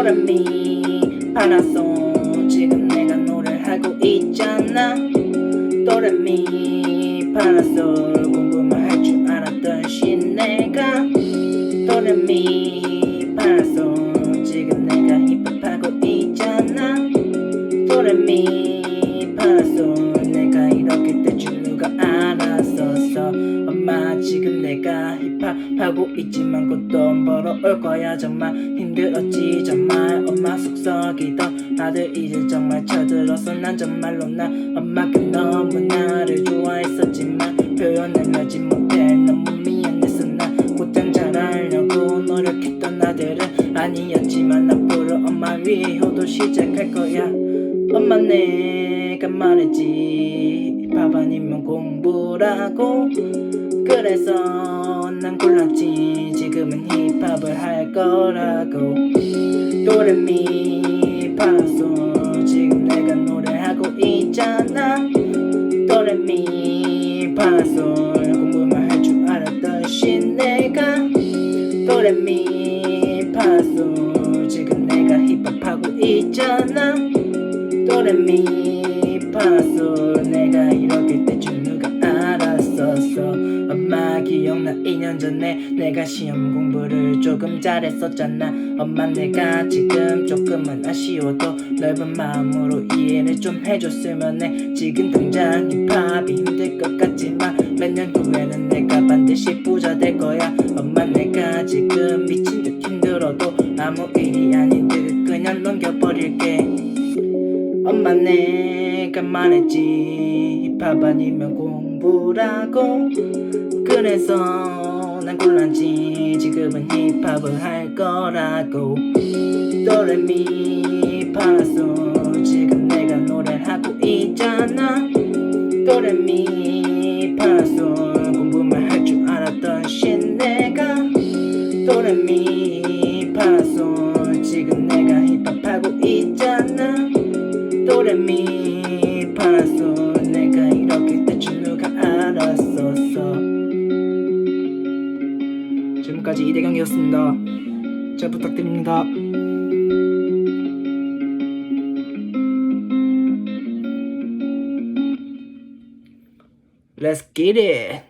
도레미 파라솔 지금 내가 노래 하고 있잖아. 도레미 파라솔 궁금할 줄 알았던 신내가 도레미 파라솔 지금 내가 힙합하고 있잖아. 도레미 힙합하고 있지만 곧돈 벌어올 거야. 정말 힘들었지. 정말 엄마 속썩이던 아들 이제 정말 쳐들어서 난 정말로 나 엄마가 너무 나를 좋아했었지만 표현하지 못해. 너무 미안해서 나 곧장 잘하려고 노력했던 아들은 아니었지만 앞으로 엄마 위해 효도 시작할 거야. 엄마 내가 말했지. 힙합 아니면 공부라고 그래서 난 골랐지. 지금은 힙합을 할 거라고. 도레미 파라솔 지금 내가 노래하고 있잖아. 도레미 파라솔 공부만 할 줄 알았던 신 내가. 도레미 파라솔 지금 내가 힙합하고 있잖아. 도레미 파라솔 내가 이렇게 될줄 누가 알았었어 기억나. 2년 전에 내가 시험 공부를 조금 잘했었잖아. 엄마 내가 지금 조금은 아쉬워도 넓은 마음으로 이해를 좀 해줬으면 해. 지금 당장 힙합이 힘들 것 같지만 몇 년 후에는 내가 반드시 부자 될 거야. 엄마 내가 지금 미친 듯 힘들어도 아무 일이 아닌 듯 그냥 넘겨버릴게. 엄마 내가 말했지. 힙합 아니면 공부라고 그래서 난 골랐지 지금은 힙합을 할 거라고 도레미 파라솔 지금 내가 노래하고 있잖아. 도레미 파라솔 공부만 할 줄 알았던 신내가 도레미 파라솔 지금 내가 힙합하고 있잖아. 도레미 파라솔 지금까지 이대경이었습니다. 잘 부탁드립니다. Let's get it